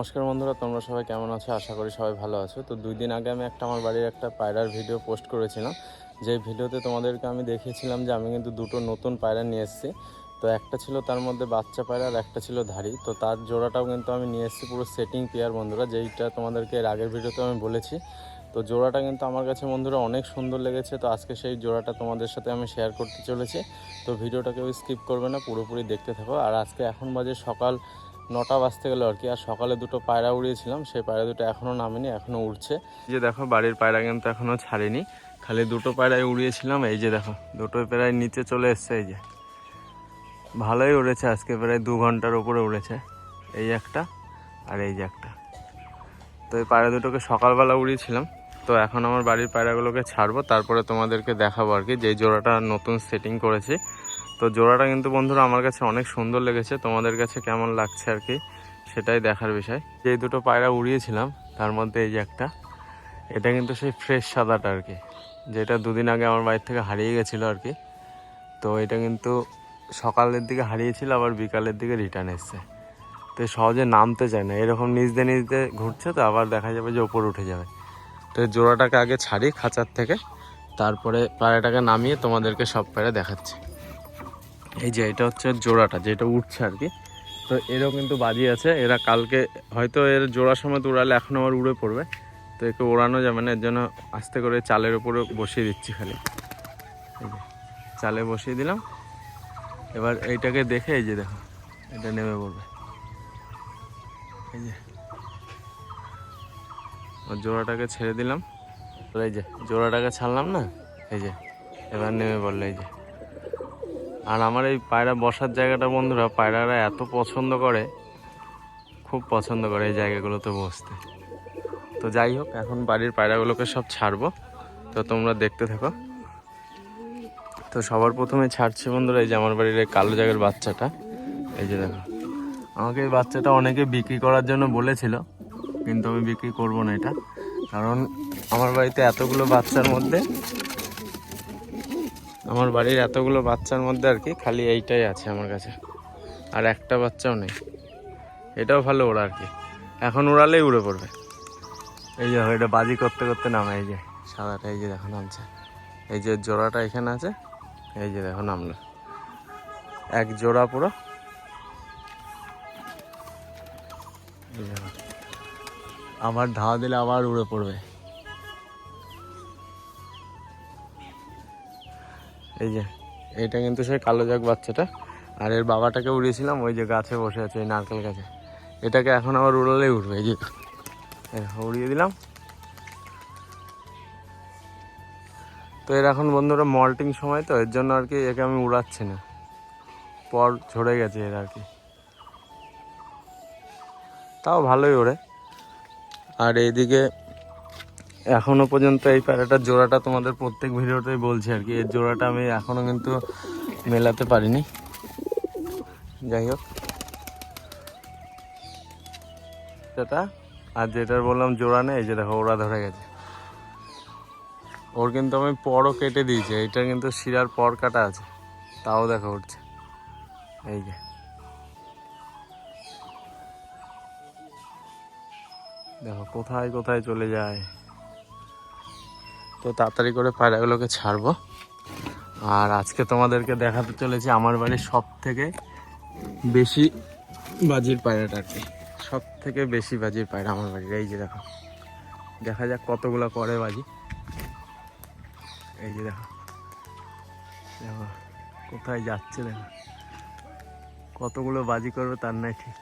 নমস্কার বন্ধুরা, তোমরা সবাই কেমন আছো? আশা করি সবাই ভালো আছো। তো দুই দিন আগে আমি একটা আমার বাড়ির একটা পায়রার ভিডিও পোস্ট করেছিলাম। যে ভিডিওতে তোমাদেরকে আমি দেখিয়েছিলাম যে আমি কিন্তু দুটো নতুন পায়রা নিয়ে এসেছি। তো একটা ছিল তার মধ্যে বাচ্চা পায়রা আর একটা ছিল ধাড়ি। তো তার জোড়াটাও কিন্তু আমি নিয়ে এসেছি, পুরো সেটিং পেয়ার বন্ধুরা, যেইটা তোমাদেরকে এর আগের ভিডিওতে আমি বলেছি। তো জোড়াটা কিন্তু আমার কাছে বন্ধুরা অনেক সুন্দর লেগেছে। তো আজকে সেই জোড়াটা তোমাদের সাথে আমি শেয়ার করতে চলেছি। তো ভিডিওটা কেউ স্কিপ করবে না, পুরোপুরি দেখতে থাকো। আর আজকে এখন বাজে সকাল নটা বাজতে গেলো আর কি, আর সকালে দুটো পায়রা উড়িয়েছিলাম, সেই পায়রা দুটো এখনও নামেনি এখনও উড়ছে। যে দেখো, বাড়ির পায়রা কিন্তু এখনও ছাড়েনি। খালি দুটো পায়রায় উড়িয়েছিলাম, এই যে দেখো, দুটো প্রায় নিচে চলে এসছে, এই যে। ভালোই উড়েছে, আজকে প্রায় দু ঘণ্টার উপরে উড়েছে, এই একটা আর এই যে একটা। তো এই পায়রা দুটোকে সকালবেলা উড়িয়েছিলাম, তো এখন আমার বাড়ির পায়রাগুলোকে ছাড়বো, তারপরে তোমাদেরকে দেখাবো আর কি যে জোড়াটা নতুন সেটিং করেছি। তো জোড়াটা কিন্তু বন্ধুরা আমার কাছে অনেক সুন্দর লেগেছে। তোমাদের কাছে কেমন লাগছে আর কি, সেটাই দেখার বিষয়। যে দুটো পায়রা উড়িয়েছিলাম, তার মধ্যে এই যে একটা, এটা কিন্তু সেই ফ্রেশ সাদাটা আর কি, যেটা দুদিন আগে আমার বাড়ির থেকে হারিয়ে গেছিল আর কি। তো এটা কিন্তু সকালের দিকে হারিয়েছিল, আবার বিকালের দিকে রিটার্ন এসছে। তো সহজে নামতে চায় না, এরকম নিজতে নিজতে ঘুরছে তো, আবার দেখা যাবে যে ওপর উঠে যাবে। তো জোড়াটাকে আগে ছাড়ি খাঁচার থেকে, তারপরে পায়রাটাকে নামিয়ে তোমাদেরকে সব পায়রা দেখাচ্ছি। এই যে এটা হচ্ছে জোড়াটা যেটা উঠছে আর কি। তো এরও কিন্তু বাজি আছে, এরা কালকে হয়তো এর জোড়ার সময় উড়ালে এখন আবার উড়ে পড়বে। তো একে ওড়ানো যাবে না এর জন্য আস্তে করে চালের উপরে বসিয়ে দিচ্ছি খালি। চালে বসিয়ে দিলাম। এবার এইটাকে দেখে এই যে দেখো, এটা নেমে পড়বে। এই যে জোড়াটাকে ছেড়ে দিলাম। এই যে, জোড়াটাকে ছাড়লাম না? এই যে, এবার নেমে পড়ল, এই যে। আর আমার এই পায়রা বসার জায়গাটা, বন্ধুরা, পায়রারা এত পছন্দ করে, খুব পছন্দ করে এই জায়গাগুলোতে বসতে। তো যাই হোক, এখন বাড়ির পায়রাগুলোকে সব ছাড়বো। তো তোমরা দেখতে থাকো। তো সবার প্রথমে ছাড়ছি, বন্ধুরা, এই যে আমার বাড়ির এই কালো জায়গার বাচ্চাটা। এই যে দেখো, আমাকে এই বাচ্চাটা অনেকে বিক্রি করার জন্য বলেছিল, কিন্তু আমি বিক্রি করব না এটা। কারণ আমার বাড়িতে এতগুলো বাচ্চার মধ্যে আমার বাড়ির এতগুলো বাচ্চার মধ্যে আর কি খালি এইটাই আছে আমার কাছে। আর একটা বাচ্চাও নেই। এটাও ভালো ওরা আর কি। এখন উড়ালেই উড়ে পড়বে। এই যে এটা বাজি করতে করতে নামে, এই যে সাদাটা, এই যে দেখো নামছে। এই যে জোড়াটা এখানে আছে, এই যে দেখো নামলো। এক জোড়া পুরো। আবার ধাওয়া দিলে আবার উড়ে পড়বে। এই যে, এইটা কিন্তু সেই কালো জাগ বাচ্চাটা। আর এর বাবাটাকে উড়িয়েছিলাম, ওই যে গাছে বসে আছে, এই নারকেল গাছে। এটাকে এখন আবার উড়ালেই উঠবে এই যে। উড়িয়ে দিলাম। তো এর এখন বন্ধুরা মল্টিং সময়, তো এর জন্য আর কি একে আমি উড়াচ্ছি না। পর ঝরে গেছে এর আর কি। তাও ভালোই ওড়ে। আর এইদিকে এখনও পর্যন্ত এই প্যারাটার জোড়াটা তোমাদের প্রত্যেক ভিডিওতেই বলছি আর কি। এর জোড়াটা আমি এখনও কিন্তু মেলাতে পারিনি। যাই হোক। সেটা আর যেটার বললাম জোড়া নেই যে দেখো, ওরা ধরে গেছে। ওর কিন্তু আমি পরও কেটে দিয়েছি, এইটা কিন্তু শিরার পর কাটা আছে। তাও দেখো উঠছে। এই যে। দেখো, কোথায় কোথায় চলে যায়। তো তাড়াতাড়ি করে পায়রাগুলোকে ছাড়বো। আর আজকে তোমাদেরকে দেখাতে চলেছি আমার বাড়ির সব থেকে বেশি বাজির পায়রাটা আর কি। সব থেকে বেশি বাজির পায়রা আমার বাড়ির, এই যে দেখো। দেখা যাক কতগুলো করে বাজি। এই যে দেখো। দেখো, কোথায় যাচ্ছে দেখো। কতগুলো বাজি করবে তার নাই ঠিক।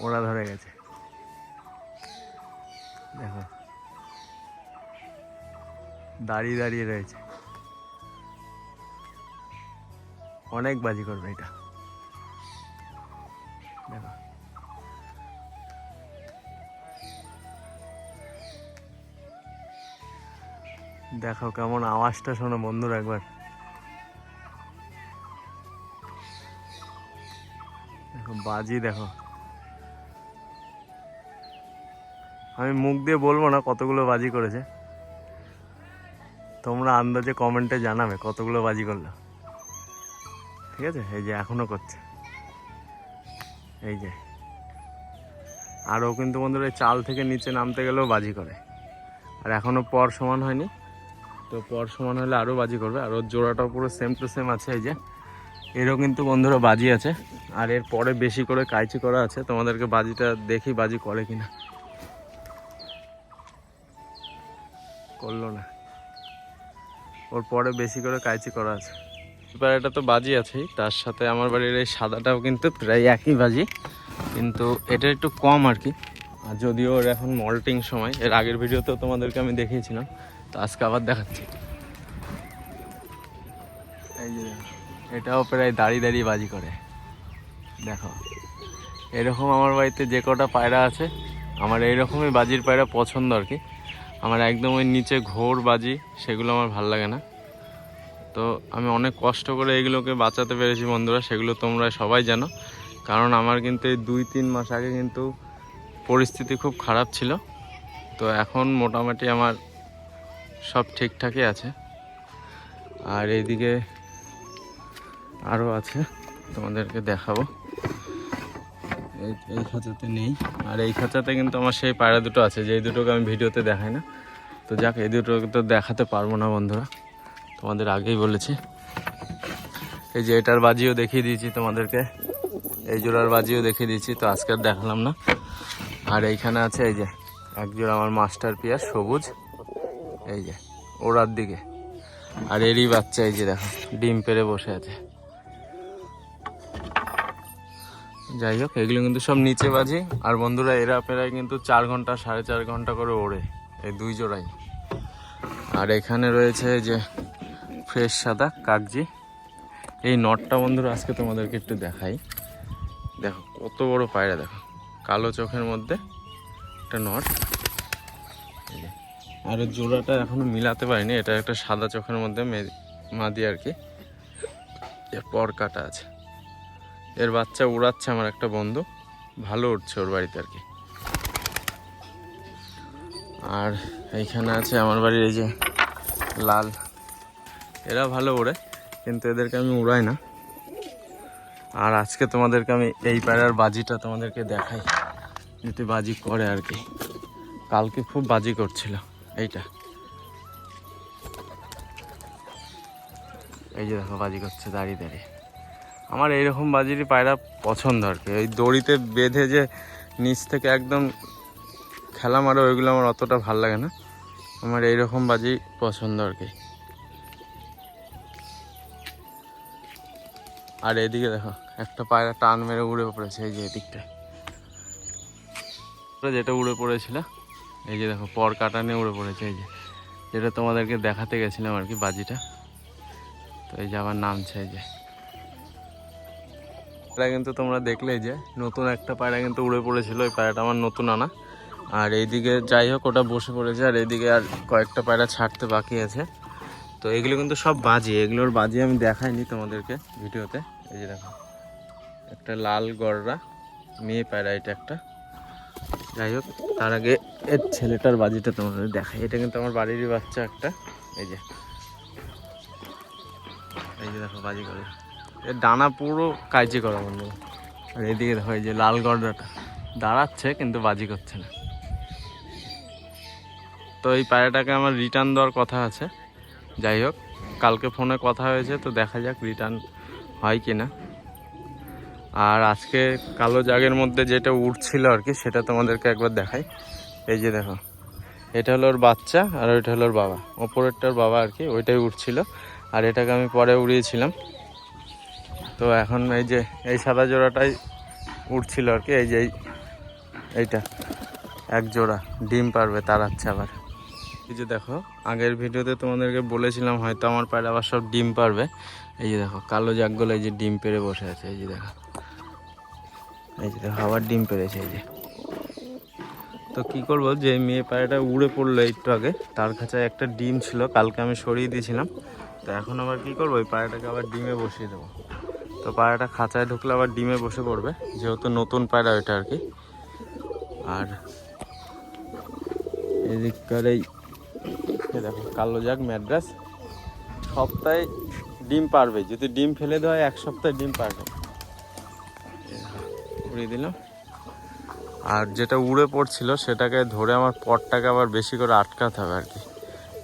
ওরা ধরে গেছে। দেখো। দাঁড়িয়ে দাঁড়িয়ে রয়েছে। অনেক বাজি করবে এটা। দেখো। দেখো কেমন আওয়াজটা শোনো বন্ধুরা একবার। দেখো, বাজি দেখো। আমি মুখ দিয়ে বলব না কতগুলো বাজি করেছে। তোমরা আন্দাজে কমেন্টে জানাবে কতগুলো বাজি করল। ঠিক আছে? এই যে এখনও করছে। এই যে। আর ও কিন্তু বন্ধুরা চাল থেকে নিচে নামতে গেলেও বাজি করে। আর এখনও পর সমান হয়নি। তো পর সমান হলে আরও বাজি করবে। আর ওর জোড়াটাও পুরো সেম টু সেম আছে এই যে। এরও কিন্তু বন্ধুরা বাজি আছে। আর এর পরে বেশি করে কাইচি করা আছে। তোমাদেরকে বাজিটা দেখি বাজি করে কিনা। করল না। ওর পরে বেশি করে কাইচি করা আছে। এবার এটা তো বাজি আছেই তার সাথে আমার বাড়ির এই সাদাটাও কিন্তু প্রায় একই বাজি কিন্তু এটা একটু কম আর কি। আর যদিও ওর এখন মল্টিং সময় এর আগের ভিডিওতেও তোমাদেরকে আমি দেখিয়েছিলাম তো আজকে আবার দেখাচ্ছি। এই যে এটাও প্রায় দাঁড়িয়ে দাঁড়িয়ে বাজি করে। দেখো এরকম আমার বাড়িতে যে কটা পায়রা আছে আমার এইরকমই বাজির পায়রা পছন্দ আর কি। আমার একদম ওই নিচে ঘোর বাজি, সেগুলো আমার ভালো লাগে না। তো আমি অনেক কষ্ট করে এগুলোকে বাঁচাতে পেরেছি বন্ধুরা, সেগুলো তোমরা সবাই জানো। কারণ আমার কিন্তু এই দুই তিন মাস আগে কিন্তু পরিস্থিতি খুব খারাপ ছিল। তো এখন মোটামুটি আমার সব ঠিকঠাকই আছে। আর এইদিকে আরও আছে, তোমাদেরকে দেখাবো। এই এই খাঁচাতে নেই। আর এই খাঁচাতে কিন্তু আমার সেই পায়রা দুটো আছে যেই দুটোকে আমি ভিডিওতে দেখাই না। তো যাক, এই দুটোকে তো দেখাতে পারব না বন্ধুরা। তোমাদের আগেই বলেছি। এই যে এটার বাজিও দেখিয়ে দিয়েছি তোমাদেরকে। এই জোড়ার বাজিও দেখিয়ে দিয়েছি, তো আজকে আর দেখালাম না। আর এইখানে আছে এই যে, এক জোড়া আমার মাস্টার পিয়ার, সবুজ। এই যে, ওড়ার দিকে। আর এরই বাচ্চা এই যে দেখো, ডিম পেড়ে বসে আছে। যাই হোক, এগুলো কিন্তু সব নিচে বাজি। আর বন্ধুরা, এরা প্রায় কিন্তু চার ঘণ্টা, সাড়ে চার ঘণ্টা করে ওড়ে এই দুই জোড়াই। আর এখানে রয়েছে যে ফ্রেশ সাদা কাগজি। এই নটটা বন্ধুরা, আজকে তোমাদেরকে একটু দেখাই। দেখো, কত বড় পায়রা, দেখো। কালো চোখের মধ্যে একটা নট। আর জোড়াটা এখনও মিলাতে পারিনি, এটা একটা সাদা চোখের মধ্যে মাদি আর কি। এর পর কাটা আছে। এর বাচ্চা উড়াচ্ছে আমার একটা বন্ধু। ভালো উঠছে ওর বাড়িতে আর কি। আর এইখানে আছে আমার বাড়ির এই যে লাল। এরা ভালো ওড়ে, কিন্তু এদেরকে আমি উড়াই না। আর আজকে তোমাদেরকে আমি এই পায়রার বাজিটা তোমাদেরকে দেখাই যদি বাজি করে আর কি। কালকে খুব বাজি করছিল, এইটা। এই যে দেখো, বাজি করছে, দাঁড়িয়ে দাঁড়িয়ে। আমার এইরকম বাজিরই পায়রা পছন্দ আর কি। এই দড়িতে বেঁধে যে নিচ থেকে একদম খেলা মারো, ওইগুলো আমার অতটা ভালো লাগে না। আমার এইরকম বাজি পছন্দ আর কি। আর এদিকে দেখো, একটা পায়রা টান মেরে উড়ে পড়েছে, এই যে এদিকটা যেটা উড়ে পড়েছিল, এই যে দেখো, পর কাটা নিয়ে উড়ে পড়েছে, এই যে। যেটা তোমাদেরকে দেখাতে গেছিলাম আর কি বাজিটা। তো এই যে আবার নামছে, এই যে। পায়রা কিন্তু তোমরা দেখলে যে নতুন একটা পায়রা কিন্তু উড়ে পড়েছিল ওই পায়রাটা আমার নতুন আনা। আর এইদিকে যাই হোক, ওটা বসে পড়েছে, আর এইদিকে আর কয়েকটা পায়রা ছাড়তে বাকি আছে। তো এগুলো কিন্তু সব বাজি, এগুলোর বাজি আমি দেখাইনি তোমাদেরকে ভিডিওতে। এই যে দেখো, একটা লাল গড়রা মেয়ে পায়রা এটা একটা। যাই হোক, তার আগে এর ছেলেটার বাজিটা তোমাদের দেখাই। এটা কিন্তু আমার বাড়িরই বাচ্চা একটা। এই যে এই যে দেখো বাজি করে ডানা পুরো কাইচি করা বন্ধু। আর এদিকে এই যে লাল গড়াটা দাঁড়াচ্ছে, কিন্তু বাজি করছে না। তো এই পায়রাটাকে আমার রিটার্ন দেওয়ার কথা আছে। যাই হোক, কালকে ফোনে কথা হয়েছে, তো দেখা যাক রিটার্ন হয় কি না আর আজকে কালো জাগের মধ্যে যেটা উঠছিল আর কি, সেটা তোমাদেরকে একবার দেখাই। এই যে দেখো, এটা হলো ওর বাচ্চা আর ওইটা হলো ওর বাবা। ওপরেরটার বাবা আর কি, ওইটাই উঠছিল। আর এটাকে আমি পরে উড়িয়েছিলাম। তো এখন এই যে, এই সাদা জোড়াটাই উঠছিল আর কি, এই যে এই- এইটা। এক জোড়া, ডিম পারবে তার আছে আবার। এই যে দেখো, আগের ভিডিওতে তোমাদেরকে বলেছিলাম হয়তো আমার পায়রা আবার সব ডিম পারবে। এই যে দেখো, কালো জাগগুলো এই যে ডিম পেরে বসে আছে, এই যে দেখো। এই যে দেখো, আবার ডিম পেরেছে, এই যে। তো কি করব, যে মেয়ে পায়রাটা উড়ে পড়ল একটু আগে, তার কাছে একটা ডিম ছিল, কালকে আমি সরিয়ে দিয়েছিলাম। তো এখন আবার কি করব, ওই পায়রাটাকে আবার ডিমে বসিয়ে দেবো। তো পায়রাটা খাঁচায় ঢুকলে আবার ডিমে বসে পড়বে, যেহেতু নতুন পায়রা ওইটা আর কি। আর এদিককার এই দেখো, কালো জাগ ম্যাড্রাস। সপ্তাহে ডিম পারবে, যদি ডিম ফেলে দেওয়া হয়, এক সপ্তাহে ডিম পারবে। উড়িয়ে দিলাম। আর যেটা উড়ে পড়ছিল, সেটাকে ধরে আমার পটটাকে আবার বেশি করে আটকাতে হবে আর কি।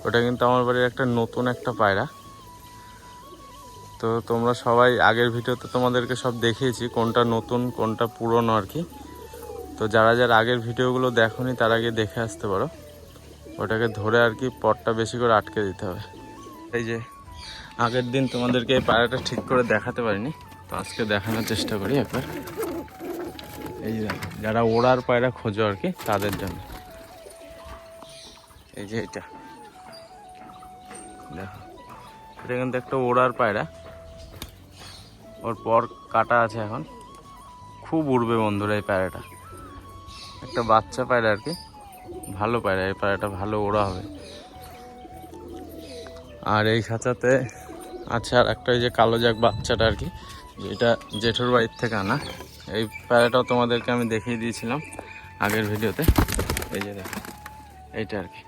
ওটা কিন্তু আমার বাড়ির একটা নতুন একটা পায়রা। তো তোমরা সবাই আগের ভিডিওতে তোমাদেরকে সব দেখিয়েছি, কোনটা নতুন, কোনটা পুরনো আর কি। তো যারা যারা আগের ভিডিওগুলো দেখোনি, তারা আগে দেখে আসতে পারো। ওটাকে ধরে আর কি পটটা বেশি করে আটকে দিতে হবে। এই যে, আগের দিন তোমাদেরকে এই পায়রাটা ঠিক করে দেখাতে পারিনি। তো আজকে দেখানোর চেষ্টা করি একবার। এই যে, যারা ওড়ার পায়রা খোঁজো আর কি, তাদের জন্য। এই যে এটা। দেখো, এটা কিন্তু একটা ওড়ার পায়রা। ওর পর কাটা আছে এখন। খুব উড়বে বন্ধুরা এই পায়রাটা। একটা বাচ্চা পায়রা আর কি। ভালো পায়রা, এই পায়রাটা ভালো ওড়া হবে। আর এই খাঁচাতে আছে আর একটা ওই যে কালো জাগ বাচ্চাটা আর কি, যেটা জেঠুর বাড়ির থেকে আনা। এই পায়রাটাও তোমাদেরকে আমি দেখিয়ে দিয়েছিলাম আগের ভিডিওতে। এই যে দেখো, এইটা আর কি।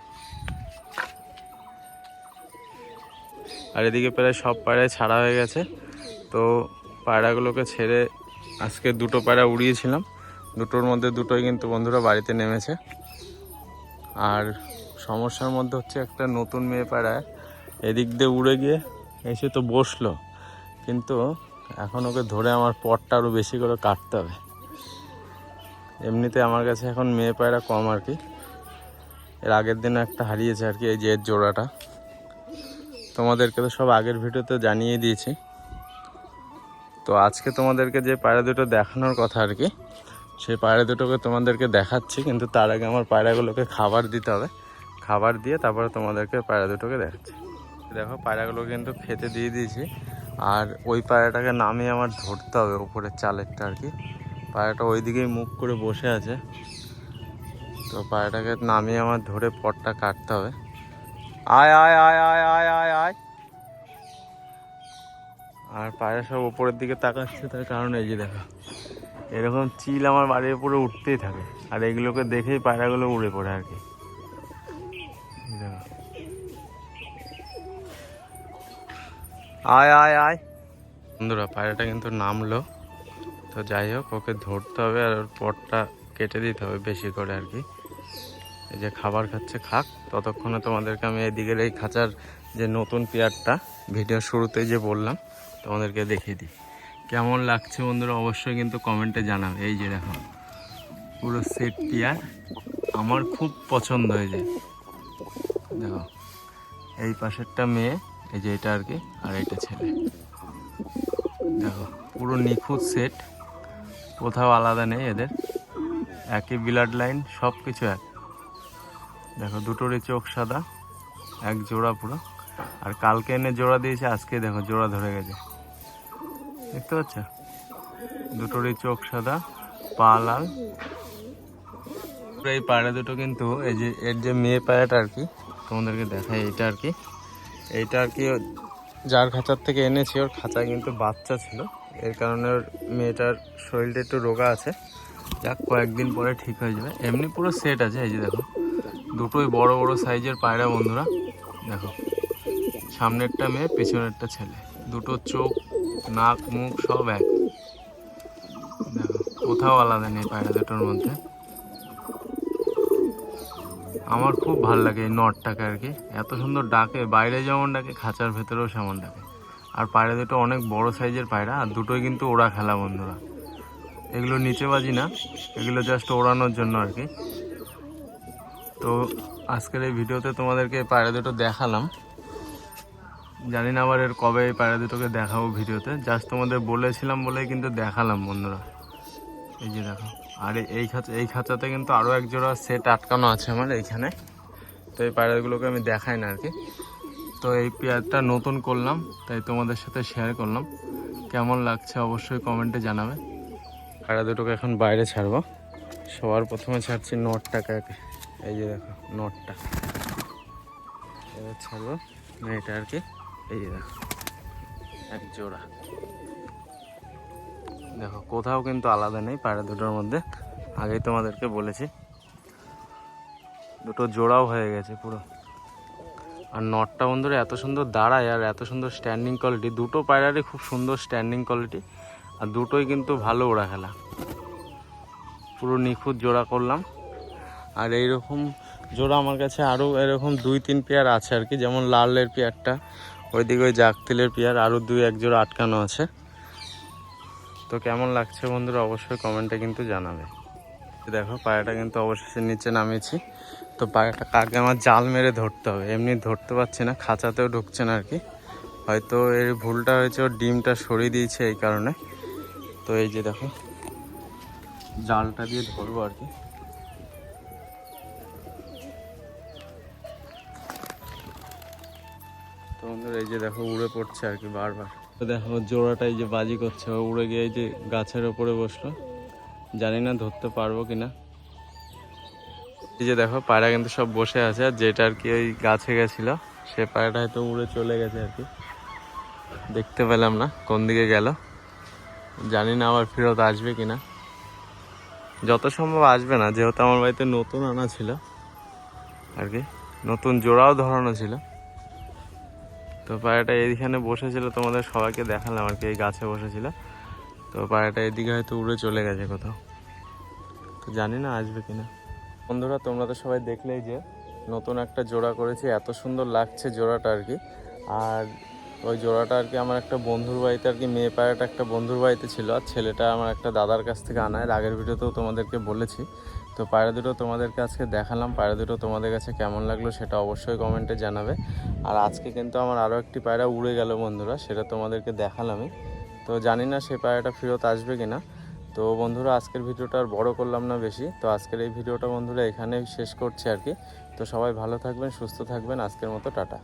আর এদিকে প্রায় সব পায়রায় ছাড়া হয়ে গেছে। তো পায়রাগুলোকে ছেড়ে আজকে দুটো পায়রা উড়িয়েছিলাম। দুটোর মধ্যে দুটোই কিন্তু বন্ধুরা বাড়িতে নেমেছে। আর সমস্যার মধ্যে হচ্ছে একটা নতুন মেয়ে পায়রা এদিক দিয়ে উড়ে গিয়ে এসে তো বসল। কিন্তু এখন ওকে ধরে আমার পটটা আরও বেশি করে কাটতে হবে। এমনিতে আমার কাছে এখন মেয়ে পায়রা কম আর কি। এর আগের দিন একটা হারিয়েছে আর কি এই যে জোড়াটা। তোমাদেরকে তো সব আগের ভিডিওতে জানিয়ে দিয়েছি। তো আজকে তোমাদেরকে যে পায়রা দুটো দেখানোর কথা আর কি, সেই পায়রা দুটোকে তোমাদেরকে দেখাচ্ছি, কিন্তু তার আগে আমার পায়রাগুলোকে খাবার দিতে হবে। খাবার দিয়ে তারপরে তোমাদেরকে পায়রা দুটোকে দেখাচ্ছি। দেখো, পায়রাগুলো কিন্তু খেতে দিয়ে দিয়েছি, আর ওই পায়রাটাকে নামিয়ে আমার ধরতে হবে উপরের চালেরটা আর কি। পায়রাটা ওই দিকেই মুখ করে বসে আছে। তো পায়রাটাকে নামিয়ে আমার ধরে পটটা কাটতে হবে। আয় আয় আয় আয় আয় আয় আয়। আর পায়রা সব উপরের দিকে তাকাচ্ছে, তার কারণ এই যে দেখো। এরকম চিল আমার বাড়ির উপরে উঠতেই থাকে। আর এগুলোকে দেখেই পায়রাগুলো উড়ে পড়ে আর কি। আয় আয় আয়। বন্ধুরা, পায়রাটা কিন্তু নামলো। তো যাই হোক, ওকে ধরতে হবে আর ওর পটটা কেটে দিতে হবে বেশি করে আর কি। এই যে খাবার খাচ্ছে, খাক। ততক্ষণে তোমাদেরকে আমি এদিকের এই খাঁচার যে নতুন পেয়ারটা, ভিডিও শুরুতেই যে বললাম তোমাদেরকে দেখিয়ে দিই। কেমন লাগছে বন্ধুরা অবশ্যই কিন্তু কমেন্টে জানাবে। এই যে দেখো, পুরো সেট পেয়ার আমার খুব পছন্দ হয়েছে দেখো, এই পাশেরটা মেয়ে, এই যে এটা আর কি, আর এটা ছেলে। দেখো, পুরো নিখুঁত সেট কোথাও আলাদা নেই এদের। একই ব্লাড লাইন সব কিছু এক। দেখো, দুটোরই চোখ সাদা, এক জোড়া পুরো। আর কালকে এনে জোড়া দিয়েছে, আজকে দেখো জোড়া ধরে গেছে। দেখতে পাচ্ছ? দুটোরই চোখ সাদা, পা লাল। এই পায়রা দুটো কিন্তু এই যে, এর যে মেয়ে পায়রাটা আর কি, তোমাদেরকে দেখাই, এইটা আর কি। এইটা আর কি যার খাঁচার থেকে এনেছি, ওর খাঁচায় কিন্তু বাচ্চা ছিল। এর কারণে ওর মেয়েটার শরীরটা একটু রোগা আছে। যাক, কয়েকদিন পরে ঠিক হয়ে যাবে। এমনি পুরো সেট আছে, এই যে দেখো। দুটোই বড় বড় সাইজের পায়রা বন্ধুরা। দেখো, সামনেরটা মেয়ে, পেছনেরটা ছেলে। দুটো চোখ নাক, মুখ সব এক। কোথাও আলাদা নেই পায়রা দুটোর মধ্যে। আমার খুব ভালো লাগে এই নটটাকে আর কি। এত সুন্দর ডাকে, বাইরে যেমন ডাকে, খাঁচার ভেতরেও সেমন ডাকে। আর পায়রা দুটো অনেক বড় সাইজের পায়রা, আর দুটোই কিন্তু ওড়া খেলা বন্ধুরা। এগুলো নিচে বাজি না, এগুলো জাস্ট ওড়ানোর জন্য আর কি। তো আজকের এই ভিডিওতে তোমাদেরকে পায়রা দুটো দেখালাম। জানি না আবার এর কবে এই পায়রা দুটোকে দেখাবো ভিডিওতে। জাস্ট তোমাদের বলেছিলাম বলেই কিন্তু দেখালাম বন্ধুরা। এই যে দেখো, আর এই- খাঁচা এই খাঁচাতে কিন্তু আরও এক জোড়া সেট আটকানো আছে আমার এইখানে। তো এই পায়রাগুলোকে আমি দেখাই না আর কি। তো এই পেয়ারটা নতুন করলাম, তাই তোমাদের সাথে শেয়ার করলাম। কেমন লাগছে অবশ্যই কমেন্টে জানাবে। পায়রা দুটোকে এখন বাইরে ছাড়বো। সবার প্রথমে ছাড়ছি নটটাকে এই যে দেখো, নটটা। এবার ছাড়বো মেয়েটা আর কি। এই এক জোড়া। দেখো, কোথাও কিন্তু আলাদা নেই পায়রা দুটোর মধ্যে। আগেই তোমাদেরকে বলেছি। দুটো জোড়াও হয়ে গেছে পুরো। আর নটটা বন্ধুরা এত সুন্দর দাঁড়ায় আর এত সুন্দর স্ট্যান্ডিং কোয়ালিটি দুটো পায়রারই খুব সুন্দর স্ট্যান্ডিং কোয়ালিটি আর দুটোই কিন্তু ভালো ওড়া খেলা। পুরো নিখুঁত জোড়া করলাম। আর এইরকম জোড়া আমার কাছে আরও এরকম দুই, তিন পেয়ার আছে আর কি, যেমন লালের পেয়ারটা ওইদিকে ওই জাকতিলের পেয়ার আরও দুই এক জোড়া আটকানো আছে। তো কেমন লাগছে বন্ধুরা অবশ্যই কমেন্টে কিন্তু জানাবে। দেখো পায়রাটা কিন্তু অবশেষে নিচে নামিয়েছি। তো পায়রাটা কাকে আমার জাল মেরে ধরতে হবে, এমনি ধরতে পারছি না, খাঁচাতেও ঢুকছে না আর কি হয়তো এর ভুলটা হয়েছে, ওর ডিমটা সরিয়ে দিয়েছে এই কারণে। তো এই যে দেখো, জালটা দিয়ে ধরবো আর কি বন্ধুরা এই যে দেখো উড়ে পড়ছে আর কি বারবার। তো দেখো জোড়াটা এই যে বাজি করছে উড়ে গিয়ে এই যে গাছের ওপরে বসল। জানি না ধরতে পারব কিনা। এই যে দেখো পায়রা কিন্তু সব বসে আছে আর যেটা আর কি ওই গাছে গেছিল সে পায়রাটা হয়তো উড়ে চলে গেছে আর কি। দেখতে পেলাম না কোন দিকে গেল। জানি না আবার ফেরত আসবে কিনা। যত সম্ভব আসবে না যেহেতু আমার বাড়িতে নতুন আনা ছিল আর কি। নতুন জোড়াও ধরানো ছিল। তো পায়রাটা এইখানে বসেছিল, তোমাদের সবাইকে দেখালাম আর কি, এই গাছে বসেছিল। তো পায়রাটা এদিকে হয়তো উড়ে চলে গেছে কোথাও। তো জানি না আসবে কিনা। বন্ধুরা, তোমরা তো সবাই দেখলেই যে নতুন একটা জোড়া করেছি, এত সুন্দর লাগছে জোড়াটা আর কি। আর ওই জোড়াটা আর কি আমার একটা বন্ধুর বাড়িতে আর কি, মেয়ে পায়রাটা একটা বন্ধুর বাড়িতে ছিল, আর ছেলেটা আমার একটা দাদার কাছ থেকে আনায় আগের ভিডিওতেও তোমাদেরকে বলেছি তো পায়রা দুটো তোমাদেরকে আজকে দেখালাম। পায়রা দুটো তোমাদের কাছে কেমন লাগল সেটা অবশ্যই কমেন্টে জানাবে। আর আজকে কিন্তু আমার আরও একটি পায়রা উড়ে গেল বন্ধুরা, সেটা তোমাদেরকে দেখালামই। তো জানি না সে পায়রাটা ফেরত আসবে কিনা। তো বন্ধুরা, আজকের ভিডিওটা আর বড় করলাম না বেশি। তো আজকের এই ভিডিওটা বন্ধুরা এখানেই শেষ করছি আর কি। তো সবাই ভালো থাকবেন, সুস্থ থাকবেন। আজকের মতো টাটা।